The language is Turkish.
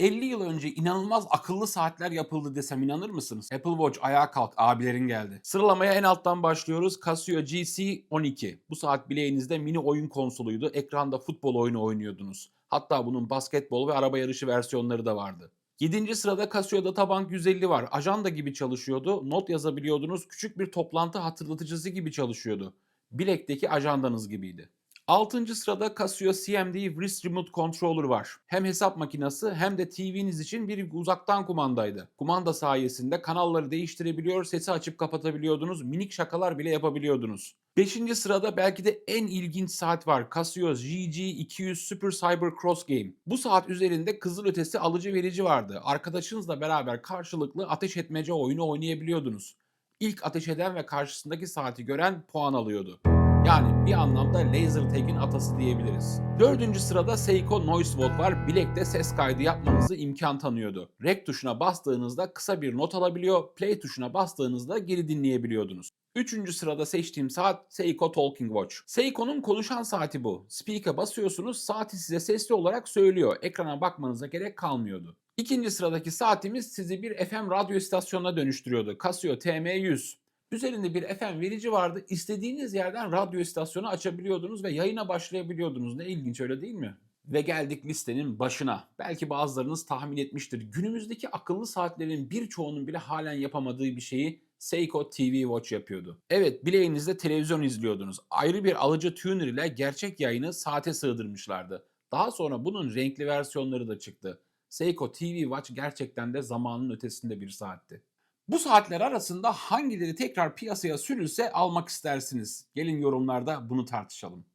50 yıl önce inanılmaz akıllı saatler yapıldı desem inanır mısınız? Apple Watch ayağa kalk abilerin geldi. Sıralamaya en alttan başlıyoruz. Casio GC12. Bu saat bileğinizde mini oyun konsoluydu. Ekranda futbol oyunu oynuyordunuz. Hatta bunun basketbol ve araba yarışı versiyonları da vardı. 7. sırada Casio Databank 150 var. Ajanda gibi çalışıyordu. Not yazabiliyordunuz. Küçük bir toplantı hatırlatıcısı gibi çalışıyordu. Bilekteki ajandanız gibiydi. 6. sırada Casio CMD Wrist Remote Controller var. Hem hesap makinesi hem de TV'niz için bir uzaktan kumandaydı. Kumanda sayesinde kanalları değiştirebiliyor, sesi açıp kapatabiliyordunuz, minik şakalar bile yapabiliyordunuz. 5. sırada belki de en ilginç saat var. Casio GG200 Super Cyber Cross Game. Bu saat üzerinde kızılötesi alıcı verici vardı. Arkadaşınızla beraber karşılıklı ateş etmece oyunu oynayabiliyordunuz. İlk ateş eden ve karşısındaki saati gören puan alıyordu. Yani bir anlamda laser tag'in atası diyebiliriz. Dördüncü sırada Seiko Noise Vault var. Bilekte ses kaydı yapmanızı imkan tanıyordu. Rec tuşuna bastığınızda kısa bir not alabiliyor, play tuşuna bastığınızda geri dinleyebiliyordunuz. Üçüncü sırada seçtiğim saat Seiko Talking Watch. Seiko'nun konuşan saati bu. Speaker'a basıyorsunuz, saati size sesli olarak söylüyor. Ekrana bakmanıza gerek kalmıyordu. İkinci sıradaki saatimiz sizi bir FM radyo istasyonuna dönüştürüyordu. Casio TM100. Üzerinde bir FM verici vardı. İstediğiniz yerden radyo istasyonu açabiliyordunuz ve yayına başlayabiliyordunuz. Ne ilginç öyle değil mi? Ve geldik listenin başına. Belki bazılarınız tahmin etmiştir. Günümüzdeki akıllı saatlerin birçoğunun bile halen yapamadığı bir şeyi Seiko TV Watch yapıyordu. Evet bileğinizde televizyon izliyordunuz. Ayrı bir alıcı tuner ile gerçek yayını saate sığdırmışlardı. Daha sonra bunun renkli versiyonları da çıktı. Seiko TV Watch gerçekten de zamanın ötesinde bir saatti. Bu saatler arasında hangileri tekrar piyasaya sürülse almak istersiniz? Gelin yorumlarda bunu tartışalım.